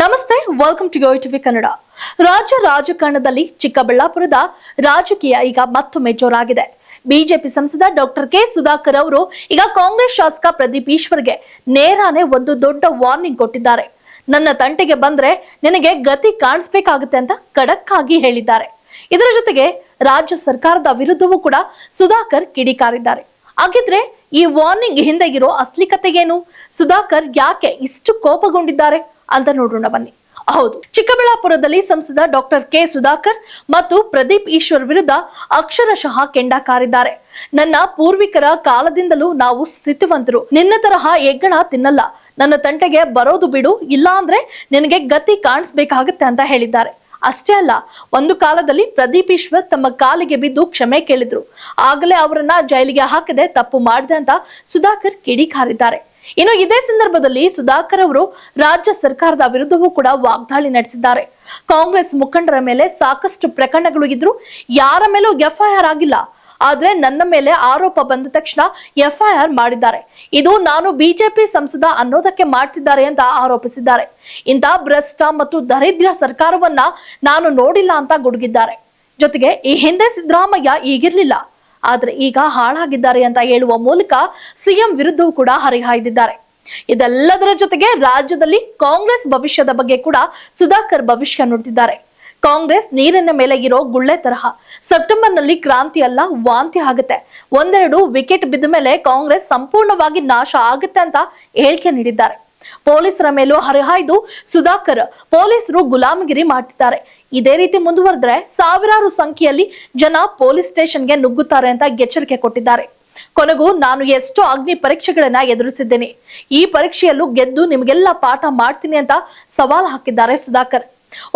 ನಮಸ್ತೆ welcome to TV Kannada ರಾಜ್ಯ ರಾಜಕಾರಣದಲ್ಲಿ ಚಿಕ್ಕಬಳ್ಳಾಪುರದ ರಾಜಕೀಯ ಈಗ ಮತ್ತೊಮ್ಮೆ ಜೋರಾಗಿದೆ. ಬಿಜೆಪಿ ಸಂಸದ ಡಾಕ್ಟರ್ ಕೆ ಸುಧಾಕರ್ ಅವರು ಈಗ ಕಾಂಗ್ರೆಸ್ ಶಾಸಕ ಪ್ರದೀಪ್ ಈಶ್ವರ್ಗೆ ನೇರಾನೇ ಒಂದು ದೊಡ್ಡ ವಾರ್ನಿಂಗ್ ಕೊಟ್ಟಿದ್ದಾರೆ. ನನ್ನ ತಂಟೆಗೆ ಬಂದ್ರೆ ನಿನಗೆ ಗತಿ ಕಾಣಿಸ್ಬೇಕಾಗುತ್ತೆ ಅಂತ ಖಡಕ್ ಹೇಳಿದ್ದಾರೆ. ಇದರ ಜೊತೆಗೆ ರಾಜ್ಯ ಸರ್ಕಾರದ ವಿರುದ್ಧವೂ ಕೂಡ ಸುಧಾಕರ್ ಕಿಡಿಕಾರಿದ್ದಾರೆ. ಹಾಗಿದ್ರೆ ಈ ವಾರ್ನಿಂಗ್ ಹಿಂದೆ ಇರೋ ಅಸ್ಲಿಕತೆಗೇನು? ಸುಧಾಕರ್ ಯಾಕೆ ಇಷ್ಟು ಕೋಪಗೊಂಡಿದ್ದಾರೆ? ಅಂತ ನೋಡೋಣ ಬನ್ನಿ. ಹೌದು, ಚಿಕ್ಕಬಳ್ಳಾಪುರದಲ್ಲಿ ಸಂಸದ ಡಾಕ್ಟರ್ ಕೆ ಸುಧಾಕರ್ ಮತ್ತು ಪ್ರದೀಪ್ ಈಶ್ವರ್ ವಿರುದ್ಧ ಅಕ್ಷರಶಃ ಕೆಂಡ ಕಾರಿದ್ದಾರೆ. ನನ್ನ ಪೂರ್ವಿಕರ ಕಾಲದಿಂದಲೂ ನಾವು ಸ್ಥಿತಿವಂತರು. ನಿನ್ನ ತರಹ ಹೆಗ್ಗಣ ತಿನ್ನಲ್ಲ. ನನ್ನ ತಂಟೆಗೆ ಬರೋದು ಬಿಡು. ಇಲ್ಲ ಅಂದ್ರೆ ನಿನಗೆ ಗತಿ ಕಾಣಿಸ್ಬೇಕಾಗತ್ತೆ ಅಂತ ಹೇಳಿದ್ದಾರೆ. ಅಷ್ಟೇ ಅಲ್ಲ, ಒಂದು ಕಾಲದಲ್ಲಿ ಪ್ರದೀಪ್ ಈಶ್ವರ್ ತಮ್ಮ ಕಾಲಿಗೆ ಬಿದ್ದು ಕ್ಷಮೆ ಕೇಳಿದ್ರು. ಆಗಲೇ ಅವರನ್ನ ಜೈಲಿಗೆ ಹಾಕದೆ ತಪ್ಪು ಮಾಡಿದೆ ಅಂತ ಸುಧಾಕರ್ ಕಿಡಿಕಾರಿದ್ದಾರೆ ಇನ್ನು ಇದೇ ಸಂದರ್ಭದಲ್ಲಿ ಸುಧಾಕರ್ ಅವರು ರಾಜ್ಯ ಸರ್ಕಾರದ ವಿರುದ್ಧವೂ ಕೂಡ ವಾಗ್ದಾಳಿ ನಡೆಸಿದ್ದಾರೆ. ಕಾಂಗ್ರೆಸ್ ಮುಖಂಡರ ಮೇಲೆ ಸಾಕಷ್ಟು ಪ್ರಕರಣಗಳು ಇದ್ರು ಯಾರ ಮೇಲೂ ಎಫ್ಐಆರ್ ಆಗಿಲ್ಲ. ಆದ್ರೆ ನನ್ನ ಮೇಲೆ ಆರೋಪ ಬಂದ ತಕ್ಷಣ ಎಫ್ಐಆರ್ ಮಾಡಿದ್ದಾರೆ. ಇದು ನಾನು ಬಿಜೆಪಿ ಸಂಸದ ಅನ್ನೋದಕ್ಕೆ ಮಾಡ್ತಿದ್ದಾರೆ ಅಂತ ಆರೋಪಿಸಿದ್ದಾರೆ. ಇಂಥ ಭ್ರಷ್ಟ ಮತ್ತು ದರಿದ್ರ ಸರ್ಕಾರವನ್ನ ನಾನು ನೋಡಿಲ್ಲ ಅಂತ ಗುಡುಗಿದ್ದಾರೆ. ಜೊತೆಗೆ ಈ ಹಿಂದೆ ಸಿದ್ದರಾಮಯ್ಯ ಈಗಿರ್ಲಿಲ್ಲ. ಆದ್ರೆ ಈಗ ಹಾಳಾಗಿದ್ದಾರೆ ಅಂತ ಹೇಳುವ ಮೂಲಕ ಸಿಎಂ ವಿರುದ್ಧವೂ ಕೂಡ ಹರಿಹಾಯ್ದಿದ್ದಾರೆ. ಇದೆಲ್ಲದರ ಜೊತೆಗೆ ರಾಜ್ಯದಲ್ಲಿ ಕಾಂಗ್ರೆಸ್ ಭವಿಷ್ಯದ ಬಗ್ಗೆ ಕೂಡ ಸುಧಾಕರ್ ಭವಿಷ್ಯ ನುಡಿದಿದ್ದಾರೆ. ಕಾಂಗ್ರೆಸ್ ನೀರಿನ ಮೇಲೆ ಇರೋ ಗುಳ್ಳೆ ತರಹ. ಸೆಪ್ಟೆಂಬರ್ನಲ್ಲಿ ಕ್ರಾಂತಿ ಅಲ್ಲ, ವಾಂತಿ ಆಗುತ್ತೆ. ಒಂದೆರಡು ವಿಕೆಟ್ ಬಿದ್ದ ಮೇಲೆ ಕಾಂಗ್ರೆಸ್ ಸಂಪೂರ್ಣವಾಗಿ ನಾಶ ಆಗುತ್ತೆ ಅಂತ ಹೇಳಿಕೆ ನೀಡಿದ್ದಾರೆ. ಪೊಲೀಸರ ಮೇಲೂ ಹರಿಹಾಯ್ದು ಸುಧಾಕರ್, ಪೊಲೀಸರು ಗುಲಾಮಗಿರಿ ಮಾಡ್ತಿದ್ದಾರೆ. ಇದೇ ರೀತಿ ಮುಂದುವರೆದ್ರೆ ಸಾವಿರಾರು ಸಂಖ್ಯೆಯಲ್ಲಿ ಜನ ಪೊಲೀಸ್ ಸ್ಟೇಷನ್ಗೆ ನುಗ್ಗುತ್ತಾರೆ ಅಂತ ಎಚ್ಚರಿಕೆ ಕೊಟ್ಟಿದ್ದಾರೆ. ಕೊನೆಗೂ ನಾನು ಎಷ್ಟೋ ಅಗ್ನಿ ಪರೀಕ್ಷೆಗಳನ್ನ ಎದುರಿಸಿದ್ದೇನೆ. ಈ ಪರೀಕ್ಷೆಯಲ್ಲೂ ಗೆದ್ದು ನಿಮಗೆಲ್ಲ ಪಾಠ ಮಾಡ್ತೀನಿ ಅಂತ ಸವಾಲ್ ಹಾಕಿದ್ದಾರೆ ಸುಧಾಕರ್.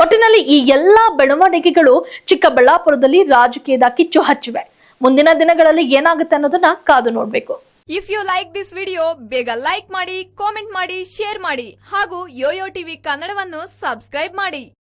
ಒಟ್ಟಿನಲ್ಲಿ ಈ ಎಲ್ಲಾ ಬೆಳವಣಿಗೆಗಳು ಚಿಕ್ಕಬಳ್ಳಾಪುರದಲ್ಲಿ ರಾಜಕೀಯದ ಕಿಚ್ಚು ಹಚ್ಚಿವೆ. ಮುಂದಿನ ದಿನಗಳಲ್ಲಿ ಏನಾಗುತ್ತೆ ಅನ್ನೋದನ್ನ ಕಾದು ನೋಡ್ಬೇಕು. If you like this video ಬೇಗ ಲೈಕ್ ಮಾಡಿ ಕಾಮೆಂಟ್ ಮಾಡಿ ಶೇರ್ ಮಾಡಿ ಹಾಗೂ ಯೋಯೋ ಟಿವಿ ಕನ್ನಡವನ್ನು ಸಬ್ಸ್ಕ್ರೈಬ್ ಮಾಡಿ.